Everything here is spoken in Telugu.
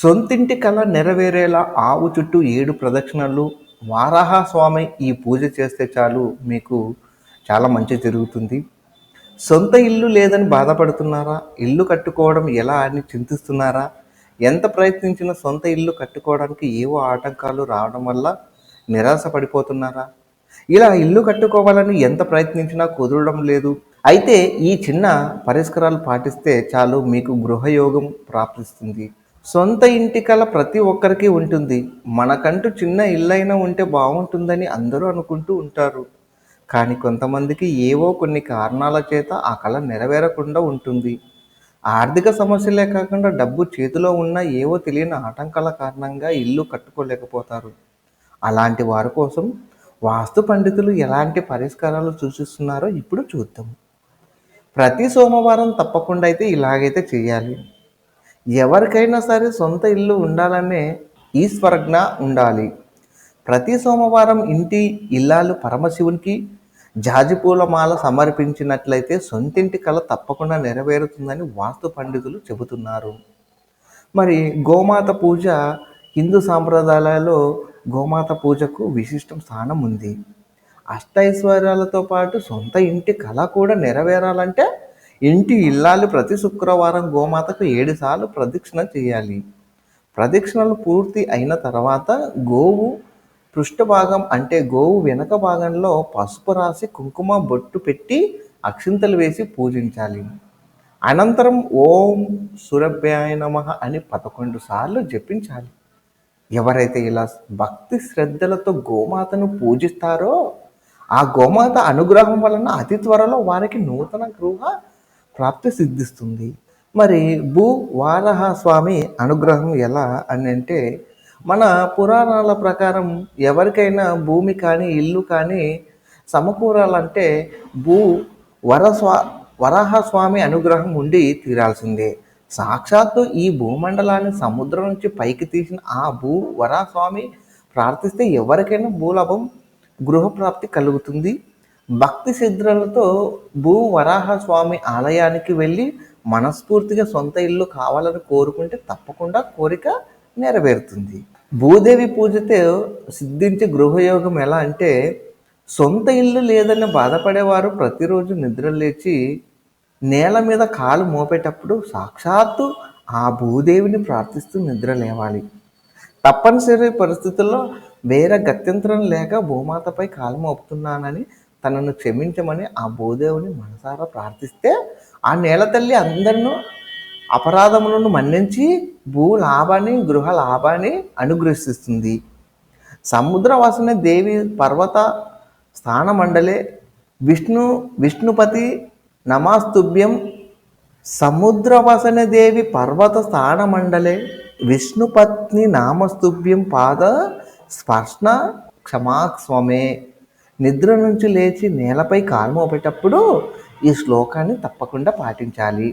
సొంతింటి కళ నెరవేరేలా ఆవు చుట్టూ ఏడు ప్రదక్షిణలు వారాహస్వామి ఈ పూజ చేస్తే చాలు మీకు చాలా మంచి జరుగుతుంది. సొంత ఇల్లు లేదని బాధపడుతున్నారా? ఇల్లు కట్టుకోవడం ఎలా అని చింతిస్తున్నారా? ఎంత ప్రయత్నించినా సొంత ఇల్లు కట్టుకోవడానికి ఏవో ఆటంకాలు రావడం వల్ల నిరాశ పడిపోతున్నారా? ఇలా ఇల్లు కట్టుకోవాలని ఎంత ప్రయత్నించినా కుదరడం లేదు. అయితే ఈ చిన్న పరిష్కారాలు పాటిస్తే చాలు మీకు గృహయోగం ప్రాప్తిస్తుంది. సొంత ఇంటి కల ప్రతి ఒక్కరికి ఉంటుంది. మనకంటూ చిన్న ఇల్లైనా ఉంటే బాగుంటుందని అందరూ అనుకుంటూ ఉంటారు. కానీ కొంతమందికి ఏవో కొన్ని కారణాల చేత ఆ కళ నెరవేరకుండా ఉంటుంది. ఆర్థిక సమస్యలే కాకుండా డబ్బు చేతిలో ఉన్న ఏవో తెలియని ఆటంకాల కారణంగా ఇల్లు కట్టుకోలేకపోతారు. అలాంటి వారి కోసం వాస్తు పండితులు ఎలాంటి పరిష్కారాలు సూచిస్తున్నారో ఇప్పుడు చూద్దాం. ప్రతి సోమవారం తప్పకుండా అయితే ఇలాగైతే చేయాలి. ఎవరికైనా సరే సొంత ఇల్లు ఉండాలనే ఈశ్వరజ్ఞ ఉండాలి. ప్రతి సోమవారం ఇంటి ఇల్లాలు పరమశివునికి జాజిపూల మాల సమర్పించినట్లయితే సొంతింటి కళ తప్పకుండా నెరవేరుతుందని వాస్తు పండితులు చెబుతున్నారు. మరి గోమాత పూజ హిందూ సాంప్రదాయాలలో గోమాత పూజకు విశిష్టం స్థానం ఉంది. అష్టైశ్వర్యాలతో పాటు సొంత ఇంటి కళ కూడా నెరవేరాలంటే ఇంటి ఇల్లాలు ప్రతి శుక్రవారం గోమాతకు ఏడుసార్లు ప్రదక్షిణ చేయాలి. ప్రదక్షిణలు పూర్తి అయిన తర్వాత గోవు పృష్ఠభాగం అంటే గోవు వెనక భాగంలో పసుపు రాసి కుంకుమ బొట్టు పెట్టి అక్షింతలు వేసి పూజించాలి. అనంతరం ఓం సురభ్యాయ నమ అని పదకొండు సార్లు జపించాలి. ఎవరైతే ఇలా భక్తి శ్రద్ధలతో గోమాతను పూజిస్తారో ఆ గోమాత అనుగ్రహం వలన అతి త్వరలో వారికి నూతన గృహ ప్రాప్తి సిద్ధిస్తుంది. మరి భూ వారహ స్వామి అనుగ్రహం ఎలా అని అంటే మన పురాణాల ప్రకారం ఎవరికైనా భూమి కానీ ఇల్లు కానీ సమకూరాలంటే భూ వరస్వా వరాహస్వామి అనుగ్రహం ఉండి తీరాల్సిందే. సాక్షాత్తు ఈ భూమండలాన్ని సముద్రం నుంచి పైకి తీసిన ఆ భూ వరాస్వామి ప్రార్థిస్తే ఎవరికైనా భూలాభం గృహప్రాప్తి కలుగుతుంది. భక్తి సిద్ధులతో భూ వరాహ స్వామి ఆలయానికి వెళ్ళి మనస్ఫూర్తిగా సొంత ఇల్లు కావాలని కోరుకుంటే తప్పకుండా కోరిక నెరవేరుతుంది. భూదేవి పూజతో సిద్ధించే గృహయోగం ఎలా అంటే సొంత ఇల్లు లేదని బాధపడేవారు ప్రతిరోజు నిద్ర లేచి నేల మీద కాలు మోపేటప్పుడు సాక్షాత్తు ఆ భూదేవిని ప్రార్థిస్తూ నిద్ర లేవాలి. తప్పనిసరి పరిస్థితుల్లో వేరే గత్యంతరం లేక భూమాతపై కాలు మోపుతున్నానని తనను క్షమించమని ఆ భూదేవుని మనసారా ప్రార్థిస్తే ఆ నేల తల్లి అందరినూ అపరాధములను మన్నించి భూ లాభాన్ని గృహ లాభాన్ని అనుగ్రహిస్తుంది. సముద్రవాసన దేవి పర్వత స్థానమండలే విష్ణు విష్ణుపతి నమాస్తుభ్యం. సముద్రవసన దేవి పర్వత స్థానమండలే విష్ణుపత్ని నామస్తుభ్యం పాద స్పర్శన క్షమాస్వమే. నిద్ర నుంచి లేచి నేలపై కాలు మోపేటప్పుడు ఈ శ్లోకాన్ని తప్పకుండా పాటించాలి.